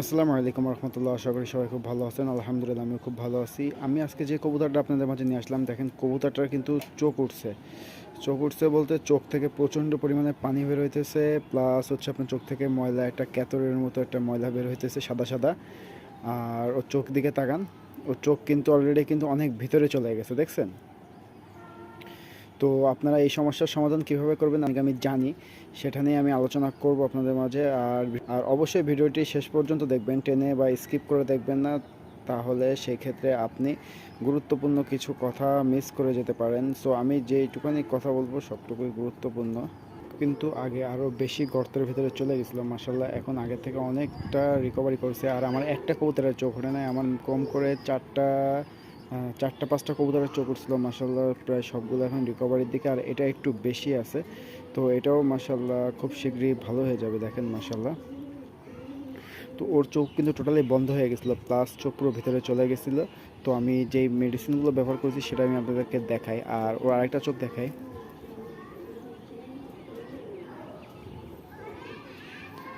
আসসালামু আলাইকুম রহমতুল্লাহ, আশা করি সবাই খুব ভালো আছেন। আলহামদুলিল্লাহ, আমিও খুব ভালো আছি। আমি আজকে যে কবুতরটা আপনাদের মাঝে নিয়ে আসলাম, দেখেন কবুতরটার কিন্তু চোখ উঠছে। চোখ উঠছে বলতে চোখ থেকে প্রচণ্ড পরিমাণে পানি বের হইতেছে প্লাস হচ্ছে আপনার চোখ থেকে ময়লা, একটা ক্যাতরের মতো একটা ময়লা বের হইতেছে, সাদা সাদা। আর ওর চোখ দিকে তাকান, ওর চোখ কিন্তু অলরেডি কিন্তু অনেক ভিতরে চলে গেছে, দেখছেন? তো আপনারা এই সমস্যার সমাধান কীভাবে করবেন আমি জানি। সেটা নিয়ে আমি আলোচনা করব আপনাদের মাঝে। আর আর অবশ্যই ভিডিওটি শেষ পর্যন্ত দেখবেন, টেনে বা স্কিপ করে দেখবেন না। তাহলে সেই ক্ষেত্রে আপনি গুরুত্বপূর্ণ কিছু কথা মিস করে যেতে পারেন। সো আমি যেইটুখানি কথা বলব সবটুকুই গুরুত্বপূর্ণ। কিন্তু আগে আরও বেশি গর্তের ভিতরে চলে গেছিল মাসাল্লাহ এখন আগের থেকে অনেকটা রিকভারি করছে। আর আমার একটা কবুতরের চোখ ওঠে নাই। আমার কম করে চারটা চারটা, পাঁচটা কবুতরের চোখ উঠছিল মাসাল্লাহ প্রায় সবগুলো এখন রিকভারির দিকে, আর এটা একটু বেশি আছে। তো এটাও মাসাল্লাহ খুব শীঘ্রই ভালো হয়ে যাবে, দেখেন মাসাল্লাহ তো ওর চোখ কিন্তু টোটালি বন্ধ হয়ে গেছিল প্লাস চোখ পুরো ভিতরে চলে গেছিল। তো আমি যেই মেডিসিনগুলো ব্যবহার করেছি, সেটা আমি আপনাদেরকে দেখাই। আর ওর আরেকটা চোখ দেখাই।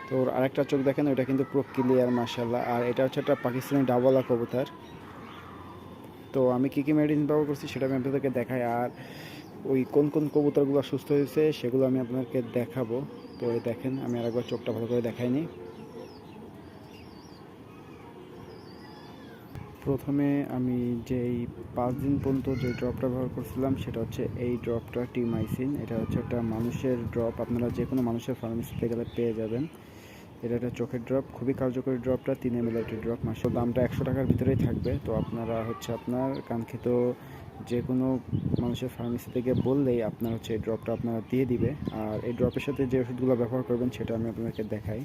তো ওর আরেকটা চোখ দেখেন, ওটা কিন্তু পুরো ক্লিয়ার মাসাল্লাহ আর এটা হচ্ছে একটা পাকিস্তানি ডাবলা কবুতর। তো আমি কী কী মেডিসিন ব্যবহার করছি সেটা আমি আপনাদেরকে দেখাই। আর ওই কোন কোন কবুতরগুলো সুস্থ হয়েছে সেগুলো আমি আপনাদেরকে দেখাবো। তো দেখেন, আমি আরেকবার চোখটা ভালো করে দেখাইনি প্রথমে আমি যেই পাঁচ দিন পর্যন্ত যে ড্রপটা ব্যবহার করছিলাম সেটা হচ্ছে এই ড্রপটা টিমাইসিন। এটা হচ্ছে একটা মানুষের ড্রপ। আপনারা যে কোনো মানুষের ফার্মেসিতে গেলে পেয়ে যাবেন। এটা একটা চোখের ড্রপ খুবই কার্যকরী ড্রপটা তিন এম ড্রপ মাসের দামটা একশো টাকার ভিতরেই থাকবে। তো আপনারা হচ্ছে আপনার কাঙ্ক্ষিত যে কোনো মানুষের ফার্মেসি থেকে বললেই আপনার হচ্ছে এই ড্রপটা আপনারা দিয়ে দিবে। আর এই ড্রপের সাথে যে ওষুধগুলো ব্যবহার করবেন, সেটা আমি আপনাদেরকে দেখাই।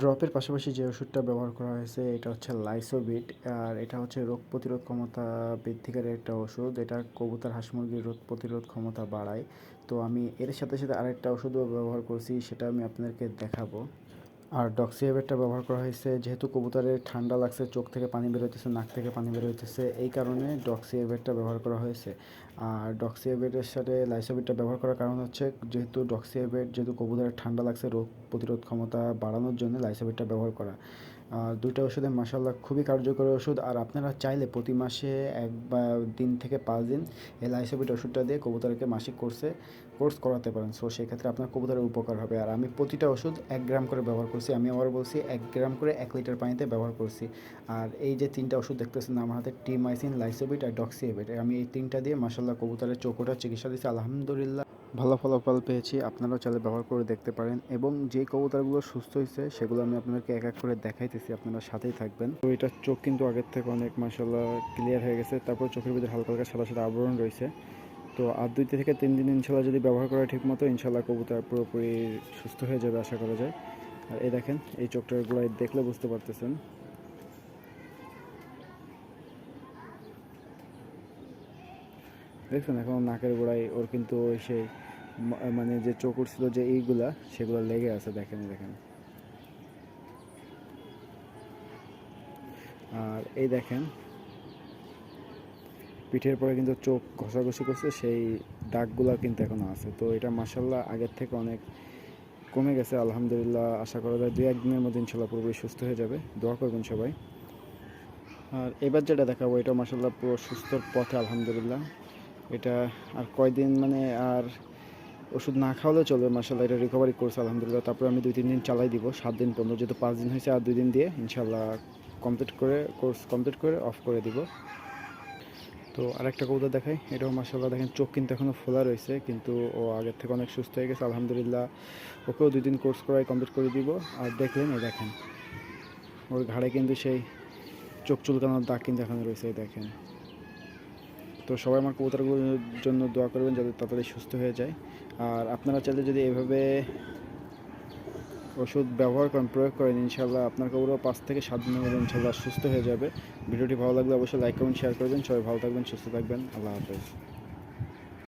ড্রপের পাশাপাশি যে ওষুধটা ব্যবহার করা হয়েছে, এটা হচ্ছে লাইসোবিট আর এটা হচ্ছে রোগ প্রতিরোধ ক্ষমতা বৃদ্ধিকারী একটা ওষুধ। এটা কবুতর, হাঁস মুরগির রোগ প্রতিরোধ ক্ষমতা বাড়ায়। তো আমি এর সাথে সাথে আরেকটা ওষুধও ব্যবহার করছি, সেটা আমি আপনাদেরকে দেখাবো। আর ডক্সিয়াবেটটা ব্যবহার করা হয়েছে। যেহেতু কবুতরের ঠান্ডা লাগছে, চোখ থেকে পানি বেরোতেছে নাক থেকে পানি বের হইতেছে, এই কারণে ডক্সিয়াবেটটা ব্যবহার করা হয়েছে। আর ডক্সিয়াবেটের সাথে লাইসোবিটটা ব্যবহার করার কারণ হচ্ছে, যেহেতু ডক্সিয়াবেট, যেহেতু কবুতরের ঠান্ডা লাগছে, রোগ প্রতিরোধ ক্ষমতা বাড়ানোর জন্য লাইসোবিটটা ব্যবহার করা। আর দুইটা ওষুধে মাসাল্লাহ খুবই কার্যকর ওষুধ। আর আপনারা চাইলে প্রতি মাসে এক বা দিন থেকে পাঁচ দিন এই লাইসোভিট ওষুধটা দিয়ে কবুতরকে মাসিক কোর্সে, কোর্স করাতে পারেন। সো সেক্ষেত্রে আপনার কবুতরের উপকার হবে। আর আমি প্রতিটা ওষুধ এক গ্রাম করে ব্যবহার করছি। আমি আবার বলছি, এক গ্রাম করে এক লিটার পানিতে ব্যবহার করছি। আর এই যে তিনটা ওষুধ দেখতেছেন, আমার হাতে টিমাইসিন, লাইসোবিট আর ডক্সিএভিট আমি এই তিনটা দিয়ে মাসাল্লাহ কবুতরের চোখটা চিকিৎসা দিচ্ছি। আলহামদুলিল্লাহ। ভালো ফলাফল পেয়েছি, আপনারাও চাইলে ব্যবহার করে দেখতে পারেন এবং যে কবুতরগুলো সুস্থ হয়েছে, সেগুলো আমি আপনাদেরকে এক এক করে দেখাইতেছি, আপনারা সাথেই থাকবেন। তো এটার চোখ কিন্তু আগের থেকে অনেক মাসাল্লাহ ক্লিয়ার হয়ে গেছে, তারপর চোখের ভিতরে হালকা হালকা সাদা সাদা আবরণ রয়েছে। তো আর দুই থেকে তিন দিন ইনশাল্লাহ যদি ব্যবহার করা ঠিক মতো ইনশাল্লাহ কবুতর পুরোপুরি সুস্থ হয়ে যাবে, আশা করা যায়। আর এই দেখেন, এই চোখটার গোড়ায় দেখলে বুঝতে পারতেছেন। দেখছেন, এখন নাকের গোড়ায় ওর কিন্তু সেই মানে যে চোখ উঠছিল যে এইগুলা, সেগুলো লেগে আছে, দেখেন দেখেন। আর এই দেখেন, পিঠের পরে কিন্তু চোখ ঘষাঘষি করছে, সেই দাগগুলো কিন্তু এখনও আছে। তো এটা মাসাল্লাহ আগের থেকে অনেক কমে গেছে, আলহামদুলিল্লাহ, আশা করা যায়। দু একদিনের মধ্যে ইনশাল্লাহ পুরোপুরি সুস্থ হয়ে যাবে। দোয়া করবেন সবাই। আর এবার যেটা দেখাবো, এটা মাসাল্লাহ পুরো সুস্থর পথে, আলহামদুলিল্লাহ। এটা আর কয়দিন মানে আর ওষুধ না খাওয়ালেও চলবে মাসাল্লাহ এটা রিকভারি করছে আলহামদুলিল্লাহ। তারপরে আমি দুই তিন দিন চালাই দিব, সাত দিন পর্যন্ত যেহেতু পাঁচ দিন হয়েছে, আর দুই দিন দিয়ে ইনশাল্লাহ কমপ্লিট করে কোর্স কমপ্লিট করে অফ করে দিব। তো আরেকটা কবুতর দেখাই, এটাও মাসাল্লাহ দেখেন চোখ কিন্তু এখনও খোলা রয়েছে, কিন্তু ও আগের থেকে অনেক সুস্থ হয়ে গেছে, আলহামদুলিল্লাহ। ওকেও দুই দিন কোর্স করাই কমপ্লিট করে দিব, আর দেখলেন এই দেখেন, ওর ঘাড়ে কিন্তু সেই চোখ চুলকানোর দাগ কিন্তু এখনও রয়েছে দেখেন। তো সবাই আমার কবুতরগুলোর জন্য দোয়া করবেন যাতে তাড়াতাড়ি সুস্থ হয়ে যায়। আর আপনারা চাইলে যদি এভাবে ওষুধ ব্যবহার করেন, প্রয়োগ করেন ইনশাল্লাহ আপনার কবুরও পাঁচ থেকে সাত দিনের মধ্যে ইনশাল্লাহ সুস্থ হয়ে যাবে। ভিডিওটি ভালো লাগলে অবশ্যই লাইক করবেন শেয়ার করবেন। সবাই ভালো থাকবেন, সুস্থ থাকবেন। আল্লাহ হাফেজ।